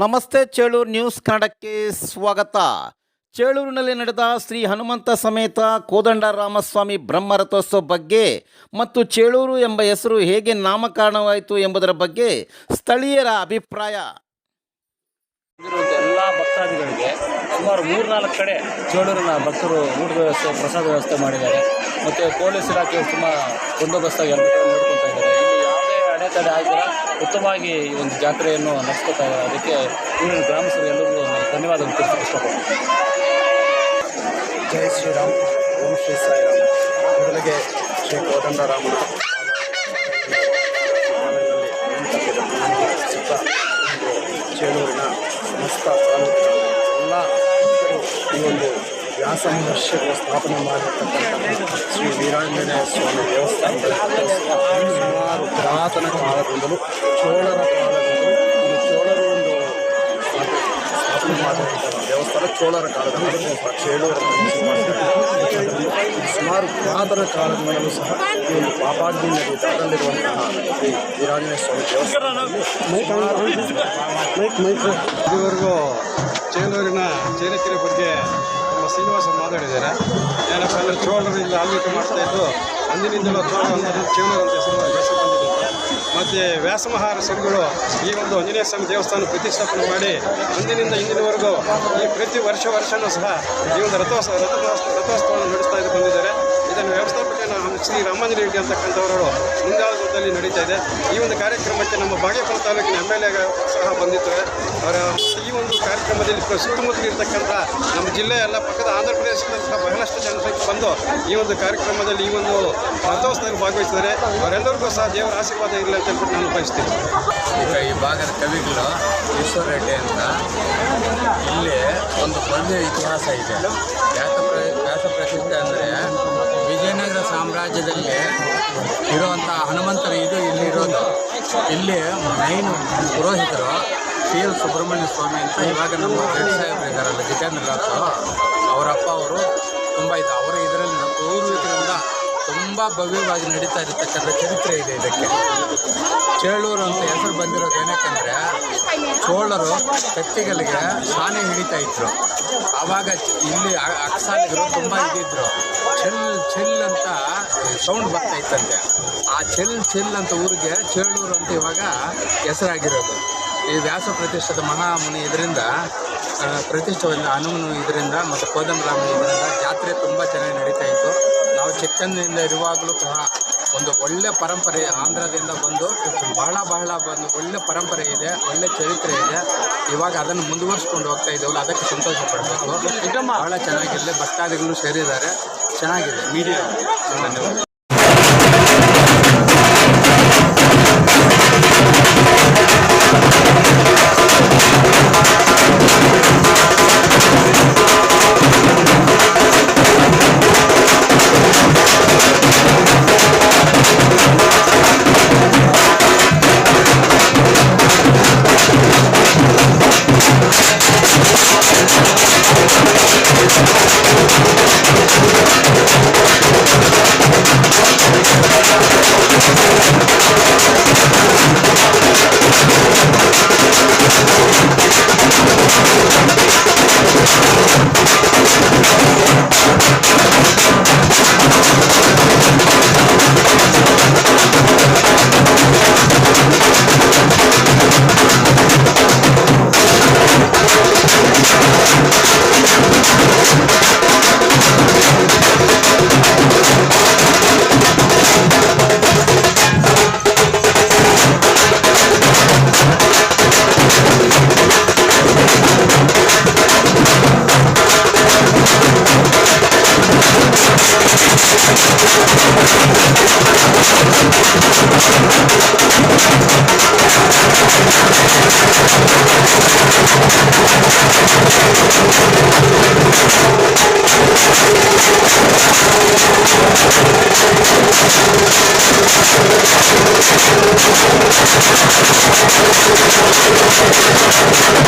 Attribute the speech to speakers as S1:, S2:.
S1: ನಮಸ್ತೆ ಚೇಳೂರು ನ್ಯೂಸ್ ಕನ್ನಡಕ್ಕೆ ಸ್ವಾಗತ. ಚೇಳೂರಿನಲ್ಲಿ ನಡೆದ ಶ್ರೀ ಹನುಮಂತ ಸಮೇತ ಕೋದಂಡ ರಾಮಸ್ವಾಮಿ ಬ್ರಹ್ಮರಥೋತ್ಸವ ಬಗ್ಗೆ ಮತ್ತು ಚೇಳೂರು ಎಂಬ ಹೆಸರು ಹೇಗೆ ನಾಮಕರಣವಾಯಿತು ಎಂಬುದರ ಬಗ್ಗೆ ಸ್ಥಳೀಯರ ಅಭಿಪ್ರಾಯ.
S2: ಎಲ್ಲ ಭಕ್ತಾದಿಗಳಿಗೆ ಸುಮಾರು ಮೂರ್ನಾಲ್ಕು ಕಡೆ ಚೇಳೂರಿನ ಭಕ್ತರು ಊಟದ ವ್ಯವಸ್ಥೆ, ಪ್ರಸಾದ ವ್ಯವಸ್ಥೆ ಮಾಡಿದ್ದಾರೆ. ಮತ್ತು ಪೊಲೀಸ್ ಇಲಾಖೆ ಸುಮಾರು ಬಂದೋಬಸ್ತಾಗಿ ಎಲ್ಲ ಕಡೆ ನೋಡ್ಕೊತಾ ಇದ್ದಾರೆ ಇಲ್ಲಿ ಯಾವುದೇ ಆಗಿರ ಉತ್ತಮವಾಗಿ ಈ ಒಂದು ಜಾತ್ರೆಯನ್ನು ನಡೆಸ್ಕೊತಾ ಅದಕ್ಕೆ ಊರಿನ ಗ್ರಾಮಸ್ಥರು ಎಲ್ಲರಿಗೂ ನಾನು ಧನ್ಯವಾದ ಜಯ ಇಷ್ಟಪಡ್ತೀನಿ
S3: ಜೈ ಶ್ರೀರಾಮ್. ಓಂ ಶ್ರೀ ಸಾಯಿರಾಮ್. ಮೊದಲಿಗೆ ಶ್ರೀ ಕೋದಂಡರಾಮನ ಮಹರ್ಷಿಗಳು ಸ್ಥಾಪನೆ ಮಾಡಿರ್ತಕ್ಕಂಥ ಶ್ರೀ ವೀರಾಂಜನೇಯ ಸ್ವಾಮಿ ದೇವಸ್ಥಾನದಲ್ಲಿ ಸುಮಾರು ಪುರಾತನ ಕಾಲದಿಂದಲೂ ಚೋಳರ ಕಾಲದಿಂದಲೂ ಚೋಳರು ಒಂದು ಸ್ಥಾಪನೆ ಮಾಡಿರ್ತಕ್ಕಂಥ ದೇವಸ್ಥಾನ ಚೋಳರ ಕಾಲದಲ್ಲಿ ಚೇಳೂರು ಸುಮಾರು ಪುರಾತನ ಕಾಲದಿಂದಲೂ ಸಹ ಈ ಒಂದು ಪಾಪಾಗ್ನಿ ನದಿ ಶ್ರೀ ವೀರಾಂಜನೇಯ ಸ್ವಾಮಿ ದೇವಸ್ಥಾನದಲ್ಲಿ
S4: ಇದುವರೆಗೂ ಚೇಲೂರಿನ ಚೇರಿಕೆರೆ ಬಗ್ಗೆ ಶ್ರೀನಿವಾಸ ಮಾತಾಡಿದ್ದಾರೆ. ಏನಪ್ಪ ಅಂದರೆ ಚೋಳರು ಇಲ್ಲಿ ಮಾಡ್ತಾ ಇದ್ದು ಅಂದಿನಿಂದಲೂ ಚೋಳ ಅಂದರೆ ಅಂತ ಹೆಸರು ಹೆಸರು ಬಂದಿದೆ. ಮತ್ತು ವ್ಯಾಸಮಹಾರ ಈ ಒಂದು ಆಂಜನೇಯ ಸ್ವಾಮಿ ದೇವಸ್ಥಾನ ಪ್ರತಿಷ್ಠಾಪನೆ ಮಾಡಿ ಅಂದಿನಿಂದ ಇಂದಿನವರೆಗೂ ಈ ಪ್ರತಿ ವರ್ಷ ವರ್ಷವೂ ಸಹ ಈ ಒಂದು ರಥೋತ್ಸವ ರಥೋತ್ಸವ ರಥೋತ್ಸವವನ್ನು ನಡೆಸ್ತಾ ಇದ್ದು ಬಂದಿದ್ದಾರೆ. ಶ್ರೀ ರಾಮಾಂಜನ ರೆಡ್ಡಿ ಅಂತಕ್ಕಂಥವರು ಮುಂದಾಳತ್ವದಲ್ಲಿ ನಡೀತಾ ಇದೆ. ಈ ಒಂದು ಕಾರ್ಯಕ್ರಮಕ್ಕೆ ನಮ್ಮ ಬಾಗೇಪುರ ತಾಲೂಕಿನ ಎಂ ಎಲ್ ಎ ಸಹ ಬಂದಿದ್ದಾರೆ ಅವರ ಈ ಒಂದು ಕಾರ್ಯಕ್ರಮದಲ್ಲಿ ಸುತ್ತಮುತ್ತಲಿರ್ತಕ್ಕಂಥ ನಮ್ಮ ಜಿಲ್ಲೆ ಎಲ್ಲ ಪಕ್ಕದ ಆಂಧ್ರ ಪ್ರದೇಶದಿಂದ ಸಹ ಬಹಳಷ್ಟು ಜನಸಂಖ್ಯೆ ಬಂದು ಈ ಒಂದು ಕಾರ್ಯಕ್ರಮದಲ್ಲಿ ಈ ಒಂದು ರಥೋತ್ಸವದಲ್ಲಿ ಭಾಗವಹಿಸಿದರೆ ಅವರೆಲ್ಲರಿಗೂ ಸಹ ದೇವರ ಆಶೀರ್ವಾದ ಇರಲಿ ಅಂತ ಹೇಳ್ಬಿಟ್ಟು ನಾನು ಬಯಸ್ತೀನಿ.
S5: ಈ ಭಾಗದ ಕವಿಗಳು ಈಶ್ವರ ರೆಡ್ಡಿ ಅಂತ, ಇಲ್ಲಿ ಒಂದು ಒಳ್ಳೆಯ ಇತಿಹಾಸ ಇದೆ. ವ್ಯಾಸ ಸಾಮ್ರಾಜ್ಯದಲ್ಲಿ ಇರುವಂಥ ಹನುಮಂತರ ಇದು ಇಲ್ಲಿ ಇರೋದು. ಇಲ್ಲಿ ಮೈನ್ ಪುರೋಹಿತರು ಸಿ ಎಲ್ ಸುಬ್ರಹ್ಮಣ್ಯ ಸ್ವಾಮಿ ಅಂತ ಇವಾಗ ನಮ್ಮ ರೆಡ್ಡಿ ಸಾಹೇಬರು ಇದ್ದಾರಲ್ಲ ಜಿತೇಂದ್ರ ಅವರ ಅವರಪ್ಪ ಅವರು ತುಂಬ ಇದೆ, ಅವರ ಇದರಲ್ಲಿ ಪೂರ್ವಿಕರಿಂದ ತುಂಬ ಭವ್ಯವಾಗಿ ನಡೀತಾ ಇರತಕ್ಕಂಥ ಚರಿತ್ರೆ ಇದೆ ಇದಕ್ಕೆ. ಚೇಳೂರು ಅಂತ ಹೆಸರು ಬಂದಿರೋದು ಏನಕ್ಕಂದರೆ, ಚೋಳರು ಕತ್ತಿಗಳಿಗೆ ಸಾನೆ ಹಿಡಿತಾ ಇದ್ರು. ಆವಾಗ ಇಲ್ಲಿ ಅಕ್ಸಾಲಿಗರು ತುಂಬ ಇದ್ದಿದ್ರು. ಚೆಲ್ ಚೆಲ್ ಅಂತ ಸೌಂಡ್ ಬರ್ತಾ ಇತ್ತಂತೆ ಆ ಚೆಲ್ ಚೆಲ್ ಅಂತ ಊರಿಗೆ ಚೇಳೂರು ಅಂತ ಇವಾಗ ಹೆಸರಾಗಿರೋದು. ಈ ವ್ಯಾಸ ಪ್ರತಿಷ್ಠದ ಮಹಾಮುನಿ ಇದರಿಂದ ಪ್ರತಿಷ್ಠೆಯಿಂದ ಹನುಮನು ಇದರಿಂದ ಮತ್ತು ಕೋದಂಬರಾಮ ಇದರಿಂದ ಜಾತ್ರೆ ತುಂಬ ಚೆನ್ನಾಗಿ ನಡೀತಾ ಇತ್ತು. ನಾವು ಚಿಕ್ಕಂದಿನಿಂದ ಇರುವಾಗಲೂ ಸಹ ಒಂದು ಒಳ್ಳೆ ಪರಂಪರೆ ಆಂಧ್ರದಿಂದ ಬಂದು ಬಹಳ ಬಹಳ ಒಂದು ಒಳ್ಳೆ ಪರಂಪರೆ ಇದೆ ಒಳ್ಳೆ ಚರಿತ್ರೆ ಇದೆ. ಇವಾಗ ಅದನ್ನು ಮುಂದುವರಿಸ್ಕೊಂಡು ಹೋಗ್ತಾ ಇದ್ದೇವಲ್ಲ ಅದಕ್ಕೆ ಸಂತೋಷ ಪಡಬೇಕು. ಬಹಳ ಚೆನ್ನಾಗಿದೆ ಭಕ್ತಾದಿಗಳು ಸೇರಿದ್ದಾರೆ. ಚೆನ್ನಾಗಿದೆ. ಮೀಡಿಯಾ ಧನ್ಯವಾದ. Thank you.